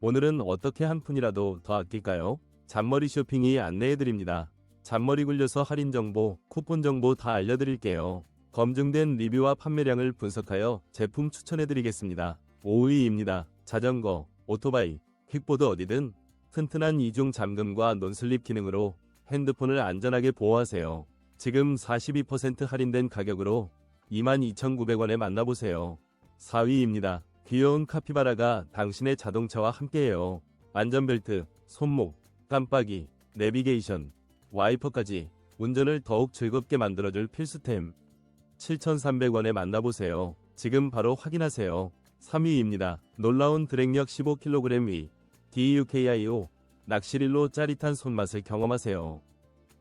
오늘은 어떻게 한 푼이라도 더 아낄까요? 잔머리 쇼핑이 안내해드립니다. 잔머리 굴려서 할인 정보, 쿠폰 정보 다 알려드릴게요. 검증된 리뷰와 판매량을 분석하여 제품 추천해드리겠습니다. 5위입니다. 자전거, 오토바이, 킥보드 어디든 튼튼한 이중 잠금과 논슬립 기능으로 핸드폰을 안전하게 보호하세요. 지금 42% 할인된 가격으로 22,900원에 만나보세요. 4위입니다. 귀여운 카피바라가 당신의 자동차와 함께해요. 안전벨트, 손목, 깜빡이, 내비게이션, 와이퍼까지 운전을 더욱 즐겁게 만들어줄 필수템. 7,300원에 만나보세요. 지금 바로 확인하세요. 3위입니다. 놀라운 드랙력 15kg 위 DUKIO 낚시릴로 짜릿한 손맛을 경험하세요.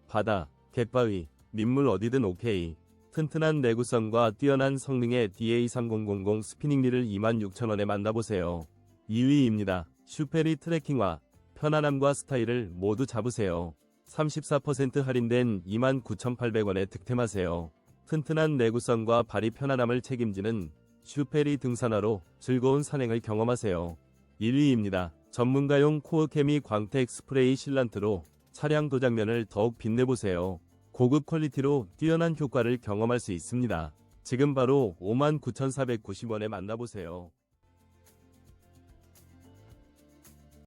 바다, 갯바위, 민물 어디든 오케이. 튼튼한 내구성과 뛰어난 성능의 DA3000 스피닝리를 26,000원에 만나보세요. 2위입니다. 슈페리 트레킹화 편안함과 스타일을 모두 잡으세요. 34% 할인된 29,800원에 득템하세요. 튼튼한 내구성과 발이 편안함을 책임지는 슈페리 등산화로 즐거운 산행을 경험하세요. 1위입니다. 전문가용 코어케미 광택 스프레이 실란트로 차량 도장면을 더욱 빛내보세요. 고급 퀄리티로 뛰어난 효과를 경험할 수 있습니다. 지금 바로 59,490원에 만나보세요.